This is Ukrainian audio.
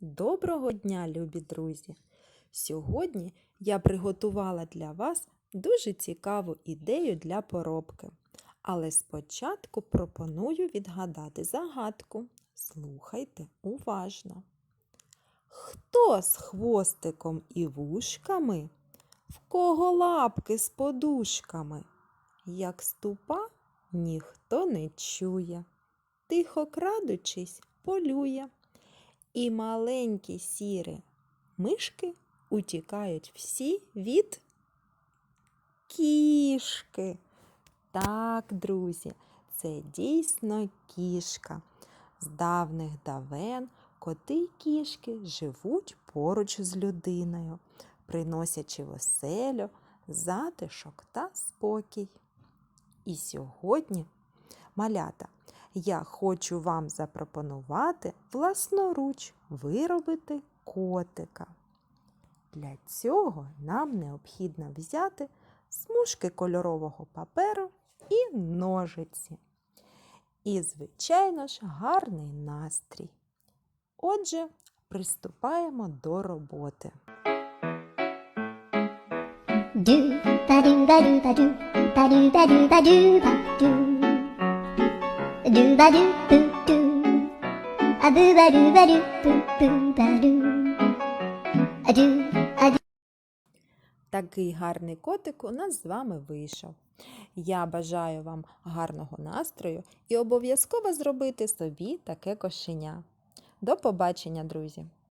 Доброго дня, любі друзі! Сьогодні я приготувала для вас дуже цікаву ідею для поробки. Але спочатку пропоную відгадати загадку. Слухайте уважно. Хто з хвостиком і вушками, в кого лапки з подушками? Як ступа, ніхто не чує, тихо крадучись, полює. І маленькі сірі мишки утікають всі від кішки. Так, друзі, це дійсно кішка. З давних давен коти й кішки живуть поруч з людиною, приносячи в оселю затишок та спокій. І сьогодні, малята, я хочу вам запропонувати власноруч виробити котика. Для цього нам необхідно взяти смужки кольорового паперу і ножиці. І, звичайно ж, гарний настрій. Отже, приступаємо до роботи. Do ba do ba do ba do ba do ba do ba do ba do do ba do boo do a boo ba do ba do boo boo ba do a do a do Такий гарний котик у нас з вами вийшов. Я бажаю вам гарного настрою і обов'язково зробити собі таке кошеня. До побачення, друзі!